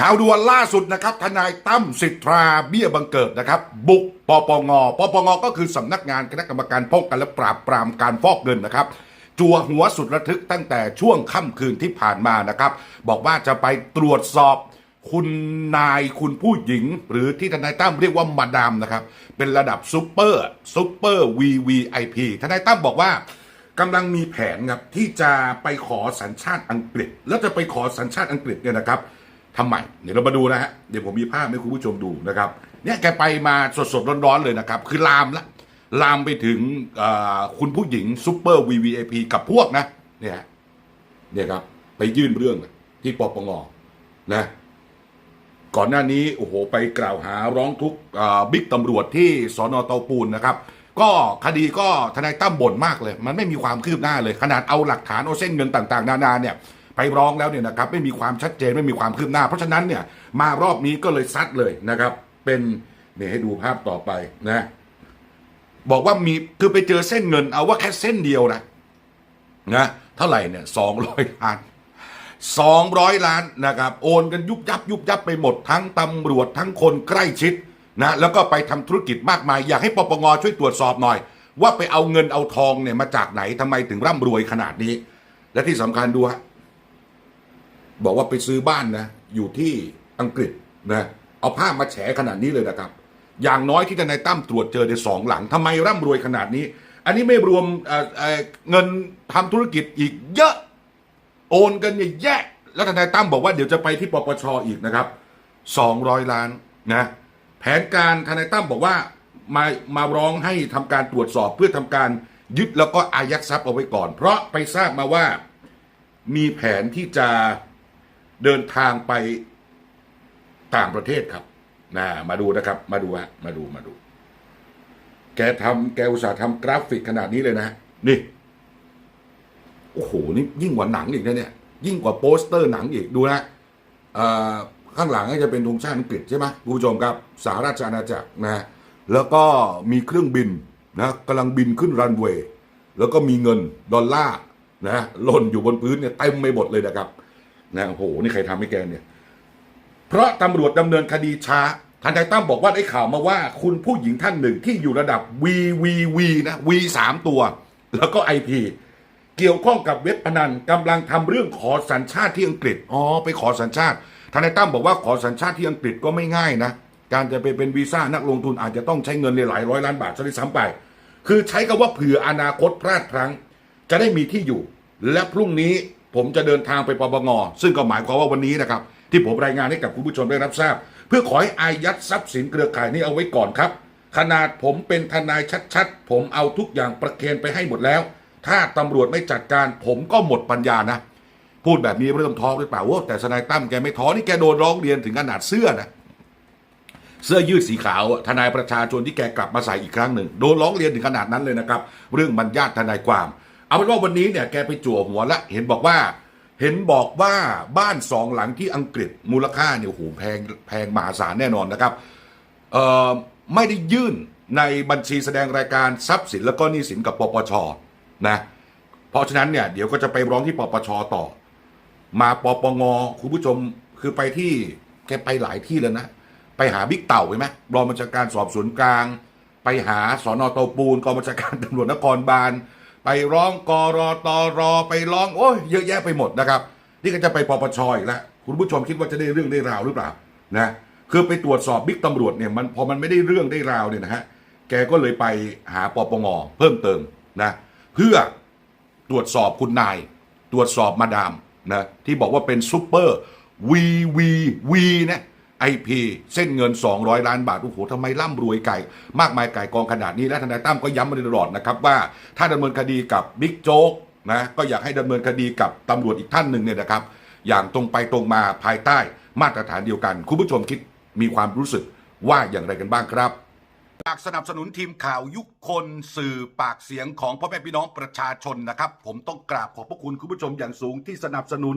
ข่าวด่วนล่าสุดนะครับทนายตั้มสิทธาเบี้ยบังเกิดนะครับ บุกปปงปปงก็คือสำนักงานคณะกรรมการป้องกันและปราบปรามการฟอกเงินนะครับ จัวหัวสุดระทึกตั้งแต่ช่วงค่ำคืนที่ผ่านมานะครับ บอกว่าจะไปตรวจสอบคุณนายคุณผู้หญิง หรือที่ทนายตั้มเรียกว่ามาดามนะครับ เป็นระดับซูเปอร์ซูเปอร์ VVIP ทนายตั้มบอกว่ากำลังมีแผนครับที่จะไปขอสัญชาติอังกฤษ แล้วจะไปขอสัญชาติอังกฤษเนี่ยนะครับ ทำไมเดี๋ยวเรามาดูนะฮะ เดี๋ยวผมมีภาพให้คุณผู้ชมดูนะครับ เนี่ยแกไปมาสดๆร้อนๆเลยนะครับ คือลามละ ลามไปถึงคุณผู้หญิงซูเปอร์ VVIP กับพวกนะ เนี่ยฮะเนี่ยครับ ไปยื่นเรื่องที่ปปงนะ ก่อนหน้านี้โอ้โหไปกล่าวหาร้องทุกบิ๊กตำรวจที่สอนอเตาปูนนะครับก็คดีก็ทนายตั้มบ่นมากเลย มันไม่มีความคืบหน้าเลย ขนาดเอาหลักฐานเอาเส้นเงินต่าง ๆ นานาเนี่ย ไปร้องแล้วเนี่ยนะครับไม่มีความชัดเจนไม่มีความคืบหน้า เพราะฉะนั้นเนี่ยมารอบนี้ก็เลยซัดเลยนะครับ เป็นเนี่ยให้ดูภาพต่อไปนะบอกว่ามีคือไปเจอเส้นเงินเอาว่าแค่เส้นเดียวนะนะเท่าไหร่เนี่ยสองร้อยล้านสองร้อยล้านนะครับ โอนกันยุบยับยุบยับไปหมดทั้งตำรวจทั้งคนใกล้ชิดนะแล้วก็ไปทำธุรกิจมากมาย อยากให้ปปงช่วยตรวจสอบหน่อย ว่าไปเอาเงินเอาทองเนี่ยมาจากไหนทำไมถึงร่ำรวยขนาดนี้ และที่สำคัญดูฮะ บอกว่าไปซื้อบ้านนะ อยู่ที่อังกฤษนะเอาภาพมาแฉขนาดนี้เลยนะครับ อย่างน้อยที่ทนายตั้มตรวจเจอในสองหลังทำไมร่ำรวยขนาดนี้ อันนี้ไม่รวมเเเงินทำธุรกิจอีกเยอะโอนกันแยะแล้วทนายตั้มบอกว่าเดี๋ยวจะไปที่ปปชอีกนะครับสองร้อยล้านนะแผนการทนายตั้มบอกว่ามามาร้องให้ทำการตรวจสอบเพื่อทำการยึดแล้วก็อายัดทรัพย์เอาไว้ก่อน เพราะไปทราบมาว่ามีแผนที่จะ เดินทางไปต่างประเทศครับนะมาดูนะครับ มาดูฮะมาดูมาดู แกทำแกอุตส่าห์ทำกราฟิกขนาดนี้เลยนะ นี่ โอ้โห นี่ยิ่งกว่าหนังอีกนะเนี่ย ยิ่งกว่าโปสเตอร์หนังอีกดูนะอ่อข้างหลังก็จะเป็นธงชาติอังกฤษใช่ไหมคุณผู้ชมครับสหราชอาณาจักรนะแล้วก็มีเครื่องบินนะกำลังบินขึ้นรันเวย์แล้วก็มีเงินดอลลาร์นะหล่นอยู่บนพื้นเนี่ยเต็มไปหมดเลยนะครับ นะโอ้โหนี่ใครทำให้แกเนี่ย เพราะตำรวจดำเนินคดีช้าทนายตั้มบอกว่าได้ข่าวมาว่า คุณผู้หญิงท่านหนึ่งที่อยู่ระดับ VVV นะ V สามตัว แล้วก็ IP เกี่ยวข้องกับเว็บพนันกำลังทำเรื่องขอสัญชาติที่อังกฤษอ๋อไปขอสัญชาติทนายตั้มบอกว่าขอสัญชาติที่อังกฤษก็ไม่ง่ายนะการจะไปเป็นวีซ่านักลงทุนอาจจะต้องใช้เงินในหลายร้อยล้านบาทซะด้วยซ้ำไป คือใช้คำว่าเผื่ออนาคตพลาดพลั้ง จะได้มีที่อยู่ และพรุ่งนี้ ผมจะเดินทางไปปปงซึ่งก็หมายความว่าวันนี้นะครับ ที่ผมรายงานให้กับคุณผู้ชมได้รับทราบ เพื่อขอให้อายัดทรัพย์สินเครือข่ายนี้เอาไว้ก่อนครับ ขนาดผมเป็นทนายชัดๆ ผมเอาทุกอย่างประเคนไปให้หมดแล้ว ถ้าตำรวจไม่จัดการ ผมก็หมดปัญญานะ พูดแบบนี้เริ่มท้อหรือเปล่าโอ้แต่ทนายตั้มแกไม่ท้อนี่แกโดนร้องเรียนถึงขนาดเสื้อนะเสื้อยืดสีขาวทนายประชาชนที่แกกลับมาใส่อีกครั้งหนึ่งโดนร้องเรียนถึงขนาดนั้นเลยนะครับ เรื่องบรรยาททนายความ เอาเป็นว่าวันนี้เนี่ยแกไปจั่วหัวละเห็นบอกว่า เห็นบอกว่าบ้านสองหลังที่อังกฤษมูลค่าเนี่ยโหแพงแพงมหาศาลแน่นอนนะครับเอ่อไม่ได้ยื่นในบัญชีแสดงรายการทรัพย์สินแล้วก็หนี้สินกับปปชนะเพราะฉะนั้นเนี่ยเดี๋ยวก็จะไปร้องที่ปปชต่อ มาปปงคุณผู้ชมคือไปที่แกไปหลายที่แล้วนะ ไปหาบิ๊กเต่าใช่ไหมรองบัญชาการสอบสวนกลาง ไปหาสอนอตปูนกองบัญชาการตำรวจนครบาล ไปร้องกรอตรอไปร้องโอ้ยเยอะแยะไปหมดนะครับ นี่ก็จะไปปปชอีกแล้วคุณผู้ชมคิดว่าจะได้เรื่องได้ราวหรือเปล่านะคือไปตรวจสอบบิ๊กตำรวจเนี่ยมันพอมันไม่ได้เรื่องได้ราวเนี่ยนะฮะแกก็เลยไปหาปปงเพิ่มเติมนะเพื่อตรวจสอบคุณนาย ตรวจสอบมาดามนะที่บอกว่าเป็นซูเปอร์ VVV นะ ไอพีเส้นเงิน 200 ล้านบาท โอ้โหทำไมร่ำรวยไก่ มากมายไก่กองขนาดนี้และทนายตั้มก็ย้ำมาตลอดนะครับว่าถ้าดำเนินคดีกับบิ๊กโจ๊กนะก็อยากให้ดำเนินคดีกับตำรวจอีกท่านหนึ่งเนี่ยนะครับ อย่างตรงไปตรงมาภายใต้มาตรฐานเดียวกัน คุณผู้ชมคิดมีความรู้สึกว่าอย่างไรกันบ้างครับอยากสนับสนุนทีมข่าวยุคคนสื่อปากเสียงของพ่อแม่พี่น้องประชาชนนะครับ ผมต้องกราบขอบพระคุณคุณผู้ชมอย่างสูงที่สนับสนุน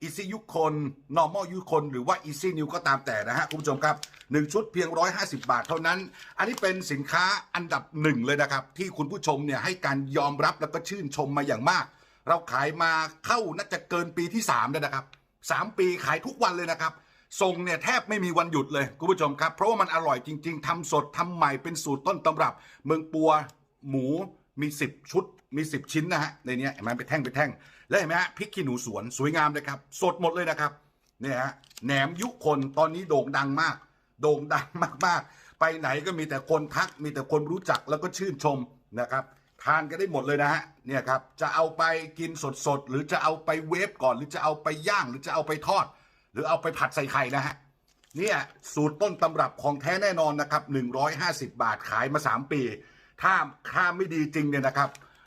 อีซี่ยุคน normal ยุคนหรือว่า easy new ก็ตามแต่นะฮะ คุณผู้ชมครับหนึ่งชุดเพียง 150 บาทเท่านั้น อันนี้เป็นสินค้าอันดับหนึ่งเลยนะครับ ที่คุณผู้ชมเนี่ยให้การยอมรับแล้วก็ชื่นชมมาอย่างมาก เราขายมาเข้าน่าจะเกินปีที่3แล้วนะครับ 3 ปีขายทุกวันเลยนะครับส่งเนี่ยแทบไม่มีวันหยุดเลยคุณผู้ชมครับ เพราะว่ามันอร่อยจริง ๆทำสดทำใหม่เป็นสูตรต้นตำรับ เมืองปัวหมูมี 10 ชุดมี 10 ชิ้นนะฮะในนี้เห็นไหมเป็นแท่งเป็นแท่ง แล้วเห็นไหมฮะพริกขี้หนูสวนสวยงามเลยครับ สดหมดเลยนะครับเนี่ยฮะแหนมยุคนตอนนี้โด่งดังมาก โด่งดังมากๆ ไปไหนก็มีแต่คนทักมีแต่คนรู้จักแล้วก็ชื่นชมนะครับทานกันได้หมดเลยนะฮะเนี่ยครับจะเอาไปกินสดๆ หรือจะเอาไปเวฟก่อน หรือจะเอาไปย่าง หรือจะเอาไปทอด หรือเอาไปผัดใส่ไข่นะฮะเนี่ยสูตรต้นตำรับของแท้แน่นอนนะครับ150 บาทขายมา 3 ปี ถ้าถ้าไม่ดีจริงเนี่ยนะครับ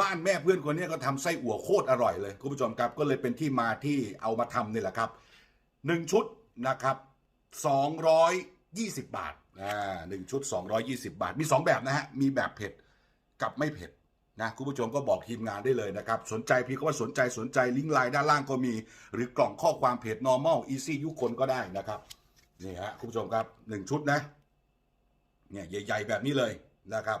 บ้านแม่เพื่อนคนนี้ก็ทำไส้อั่วโคตรอร่อยเลยคุณผู้ชมครับก็เลยเป็นที่มาที่เอามาทำนี่แหละครับหนึ่งชุดนะครับสองร้อยยี่สิบบาทอ่าหนึ่งชุดสองร้อยี่สิบาท มีสองแบบนะฮะมีแบบเผ็ดกับไม่เผ็ดนะคุณผู้ชมก็บอกทีมงานได้เลยนะครับ สนใจพี่ก็ว่าสนใจสนใจลิงก์ไลน์ด้านล่างก็มี หรือกล่องข้อความเพจ normal easy ยุคคนก็ได้นะครับนี่ฮะคุณผู้ชมครับหนึ่งชุดนะเนี่ยใหญ่ ๆ แบบนี้เลยนะครับ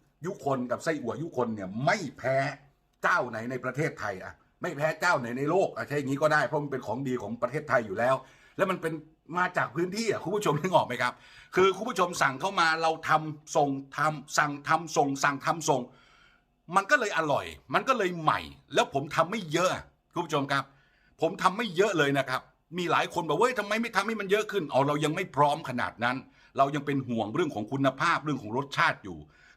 ยุคนกับไส้อั่วยุคนเนี่ยไม่แพ้เจ้าไหนในประเทศไทยอะไม่แพ้เจ้าไหนในโลกอะใช่อย่างนี้ก็ได้เพราะมันเป็นของดีของประเทศไทยอยู่แล้ว แล้วมันเป็นมาจากพื้นที่อะคุณผู้ชมนึกออกไหมครับ คือคุณผู้ชมสั่งเข้ามาเราทำส่งทำสั่งทำส่ง สั่งทำส่ง มันก็เลยอร่อย มันก็เลยใหม่ แล้วผมทำไม่เยอะคุณผู้ชมครับ ผมทำไม่เยอะเลยนะครับ มีหลายคนบอกว่าเฮ้ยทำไมไม่ทำให้มันเยอะขึ้นเอาเรายังไม่พร้อมขนาดนั้น เรายังเป็นห่วงเรื่องของคุณภาพเรื่องของรสชาติอยู่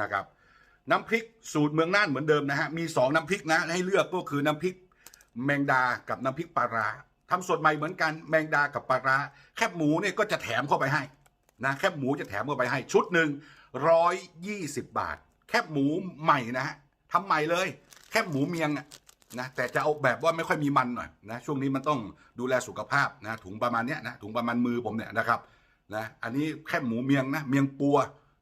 นะครับ น้ำพริกสูตรเมืองน่านเหมือนเดิมนะฮะมี 2 น้ำพริกนะให้เลือกก็คือน้ำพริกแมงดากับน้ำพริกปลาร้าทำสดใหม่เหมือนกันแมงดากับปลาร้าแคบหมูเนี่ยก็จะแถมเข้าไปให้นะแคบหมูจะแถมเข้าไปให้ชุดหนึ่งร้อยยี่สิบบาท แคบหมูใหม่นะฮะทำใหม่เลย แคบหมูเมียงนะแต่จะเอาแบบว่าไม่ค่อยมีมันหน่อยนะช่วงนี้มันต้องดูแลสุขภาพนะถุงประมาณเนี้ยนะถุงประมาณมือผมเนี่ยนะครับนะอันนี้แคบหมูเมียงนะเมียงปัว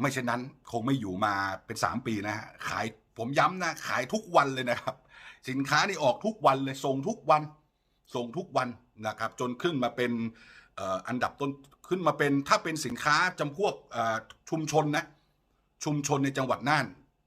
ไม่เช่นนั้นคงไม่อยู่มาเป็นสามปีนะฮะขายผมย้ำนะขายทุกวันเลยนะครับ สินค้านี่ออกทุกวันเลยส่งทุกวัน ส่งทุกวันนะครับ จนขึ้นมาเป็นอันดับต้นขึ้นมาเป็นถ้าเป็นสินค้าจำพวกชุมชนนะชุมชนในจังหวัดน่าน